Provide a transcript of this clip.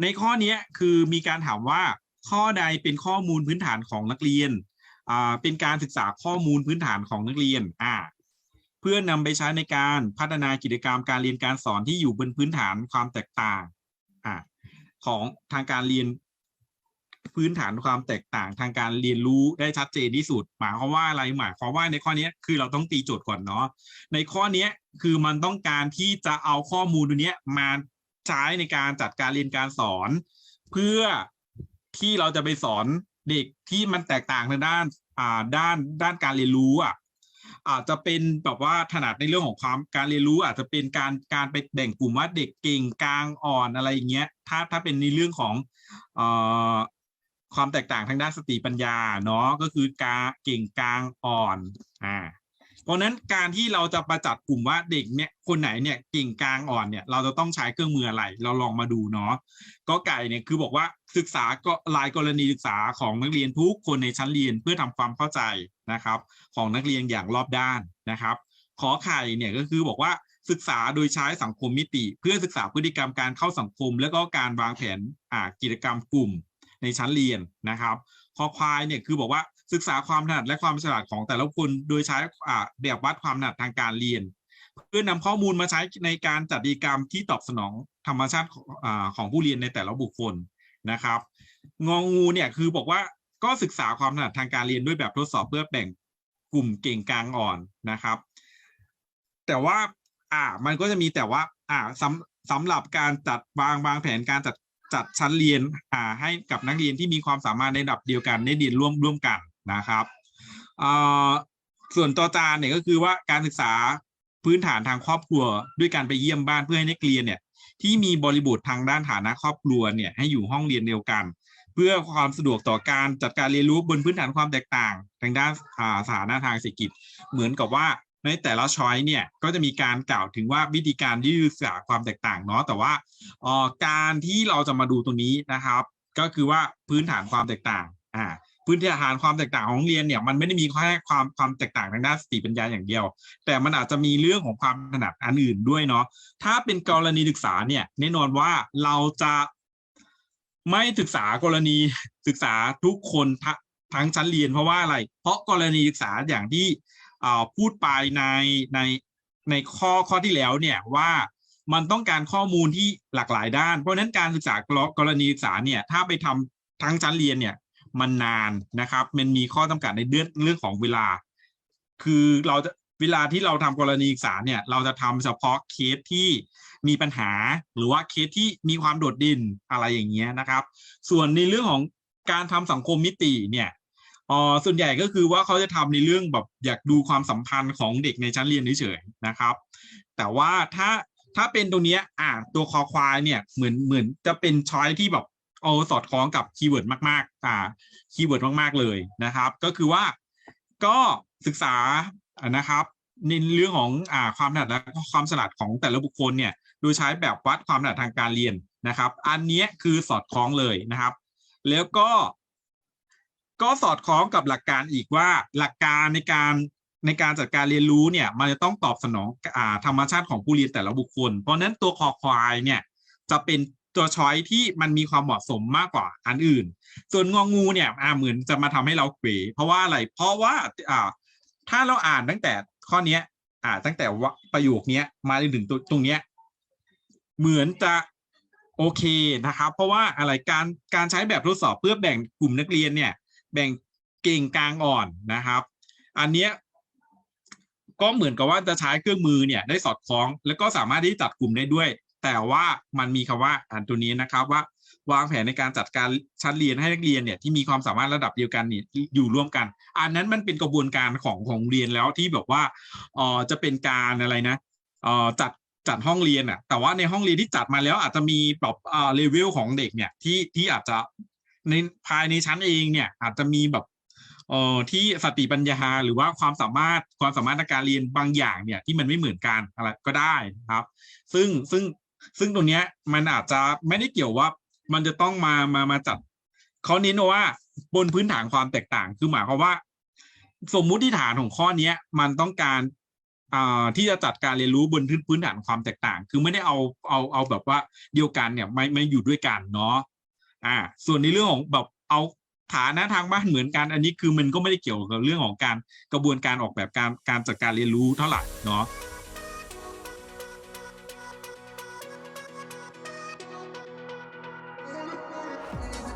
ในข้อนี้คือมีการถามว่าข้อใดเป็นข้อมูลพื้นฐานของนักเรียนอ่าเป็นการศึกษาข้อมูลพื้นฐานของนักเรียนอ่าเพื่อนำไปใช้ในการพัฒนากิจกรรมการเรียนการสอนที่อยู่บนพื้นฐานความแตกต่างอ่าของทางการเรียนพื้นฐานความแตกต่างทางการเรียนรู้ได้ชัดเจนที่สุด หมายความว่าอะไรหมายความว่าในข้อนี้คือเราต้องตีโจทย์ก่อนเนาะในข้อนี้คือมันต้องการที่จะเอาข้อมูลตัวเนี้ยมา ใช้ในการจัดการเรียนการสอน เพื่อที่เราจะไปสอนเด็กที่มันแตกต่างทางด้านอ่าด้านด้านการเรียนรู้อะอาจจะเป็นแบบว่าถนัดในเรื่องของความการเรียนรู้ อาจจะเป็นการการไปแบ่งกลุ่มว่าเด็กเก่งกลางอ่อนอะไรอย่างเงี้ย ถ้าถ้าเป็นในเรื่องของเอ่อความแตกต่างทางด้านสติปัญญาเนาะก็คือกาเก่งกลางอ่อนอ่า เพราะนั้นการที่เราจะประจัดกลุ่มว่าเด็กเนี่ยคนไหนเนี่ยเก่งกลางอ่อนเนี่ยเราจะต้องใช้เครื่องมืออะไรเราลองมาดูเนาะก็ไก่เนี่ยคือบอกว่าศึกษาก็รายกรณีศึกษาของนักเรียนทุกคนในชั้นเรียนเพื่อทำความเข้าใจนะครับ ของนักเรียนอย่างรอบด้านนะครับ ขอไข่เนี่ยก็คือบอกว่าศึกษาโดยใช้สังคมมิติ เพื่อศึกษาพฤติกรรมการเข้าสังคม แล้วก็การวางแผนอ่ากิจกรรมกลุ่มในชั้นเรียนนะครับ คอควายเนี่ยคือบอกว่า ศึกษาความถนัดและความฉลาดของแต่ละคนโดยใช้อ่าแบบวัดความถนัดทางการเรียน เพื่อนำข้อมูลมาใช้ในการจัดกิจกรรมที่ตอบสนองธรรมชาติของอาของผู้เรียนในแต่ละบุคคลนะครับ งองูเนี่ยคือบอกว่าก็ศึกษาความถนัดทางการเรียนด้วยแบบทดสอบเพื่อแบ่งกลุ่มเก่งกลางอ่อนนะครับ แต่ว่าอ่ามันก็จะมีแต่ว่าอ่าสำสำหรับการจัดวางวางแผนการจัดจัดชั้นเรียนอ่าให้กับนักเรียนที่มีความสามารถในระดับเดียวกันได้เรียนร่วมร่วมกัน นะครับส่วนตัวจานเนี่ยก็คือว่าการศึกษาพื้นฐานทางครอบครัว ด้วยการไปเยี่ยมบ้านเพื่อให้นักเรียนเนี่ยที่มีบริบททางด้านฐานะครอบครัวเนี่ยให้อยู่ห้องเรียนเดียวกัน เพื่อความสะดวกต่อการจัดการเรียนรู้บนพื้นฐานความแตกต่างทางด้านอ่าสถานะทางเศรษฐกิจ เหมือนกับว่าในแต่ละช้อยเนี่ยก็จะมีการกล่าวถึงว่าวิธีการที่ศึกษาความแตกต่างเนาะแต่ว่าออการที่เราจะมาดูตรงนี้นะครับ ก็คือว่าพื้นฐานความแตกต่างอ่า พื้นฐานความแตกต่างของโรงเรียนเนี่ยมันไม่ได้มีแค่ความความแตกต่างทางด้านสติปัญญาอย่างเดียว แต่มันอาจจะมีเรื่องของความถนัดอันอื่นด้วยเนาะถ้าเป็นกรณีศึกษาเนี่ยแน่นอนว่าเราจะไม่ศึกษากรณีศึกษาทุกคนท,ทั้งชั้นเรียนเพราะว่าอะไร เพราะกรณีศึกษาอย่างที่อ่าพูดไปในในในข้อข้อที่แล้วเนี่ยว่ามันต้องการข้อมูลที่หลากหลายด้าน เพราะฉะนั้นการศึกษากรณีศึกษาเนี่ยถ้าไปทำทั้งชั้นเรียนเนี่ย มันนานนะครับ มันมีข้อจำกัดในเรื่องเรื่องของเวลา คือเราจะเวลาที่เราทำกรณีศึกษาเนี่ย เราจะทำเฉพาะเคสที่มีปัญหาหรือว่าเคสที่มีความโดดเด่นอะไรอย่างเงี้ยนะครับ ส่วนในเรื่องของการทำสังคมมิติเนี่ยอ๋อส่วนใหญ่ก็คือว่าเขาจะทำในเรื่องแบบอยากดูความสัมพันธ์ของเด็กในชั้นเรียนเฉยๆนะครับ แต่ว่าถ้าถ้าเป็นตรงเนี้ยอ่าตัวคอควายเนี่ยเหมือนเหมือนจะเป็นช้อยที่แบบ เอาสอดคล้องกับคีย์เวิร์ดมากๆอ่าคีย์เวิร์ดมากๆเลยนะครับ ก็คือว่าก็ศึกษานะครับในเรื่องของอ่าความถนัดและความฉลาดของแต่ละบุคคลเนี่ยโดยใช้แบบวัดความถนัดทางการเรียนนะครับ อันนี้คือสอดคล้องเลยนะครับ แล้วก็ ก็สอดคล้องกับหลักการอีกว่าหลักการในการในการจัดการเรียนรู้เนี่ยมันจะต้องตอบสนองอ่าธรรมชาติของผู้เรียนแต่ละบุคคล เพราะนั้นตัวคอควายเนี่ยจะเป็น ตัวช้อยที่มันมีความเหมาะสมมากกว่าอันอื่น ส่วนงองูเนี่ยอ่าเหมือนจะมาทำให้เราเขวเพราะว่าอะไร เพราะว่าอ่าถ้าเราอ่านตั้งแต่ข้อเนี้ย อ่า ตั้งแต่ว่าประโยคเนี้ยมาจนถึงตรงตรงเนี้ยเหมือนจะโอเคนะครับ เพราะว่าอะไรการการใช้แบบทดสอบเพื่อแบ่งกลุ่มนักเรียนเนี่ย แบ่งเก่งกลางอ่อนนะครับ อันเนี้ยก็เหมือนกับว่าจะใช้เครื่องมือเนี่ยได้สอดคล้อง แล้วก็สามารถที่จะจัดกลุ่มได้ด้วย แต่ว่ามันมีคำว่าอันตัวนี้นะครับว่าวางแผนในการจัดการชั้นเรียนให้นักเรียนเนี่ยที่มีความสามารถระดับเดียวกันเนี่ยอยู่ร่วมกัน อันนั้นมันเป็นกระบวนการของของเรียนแล้วที่แบบว่าเออจะเป็นการอะไรนะเออจัดจัดห้องเรียนอะแต่ว่าในห้องเรียนที่จัดมาแล้วอาจจะมีแบบอ่าเลเวลของเด็กเนี่ยที่ที่อาจจะในภายในชั้นเองเนี่ยอาจจะมีแบบเอ่อที่สติปัญญาหรือว่าความสามารถความสามารถในการเรียนบางอย่างเนี่ยที่มันไม่เหมือนกันอะไรก็ได้ครับ ซึ่งซึ่ง ซึ่งตรงเนี้ยมันอาจจะไม่ได้เกี่ยวว่า มันจะต้องมามามาจัดเขาเน้นว่าบนพื้นฐานความแตกต่าง คือหมายความว่า สมมุติฐานของข้อเนี้ย มันต้องการอ่าที่จะจัดการเรียนรู้บนพื้นพื้นฐานความแตกต่าง คือไม่ได้เอาเอาเอาแบบว่าเดียวกันเนี่ยไม่ไม่อยู่ด้วยกันเนาะอ่า ส่วนในเรื่องของแบบเอาฐานะทางบ้านเหมือนกันอันนี้คือมันก็ไม่ได้เกี่ยวกับเรื่องของการกระบวนการออกแบบการการจัดการเรียนรู้เท่าไหร่เนาะ Yeah.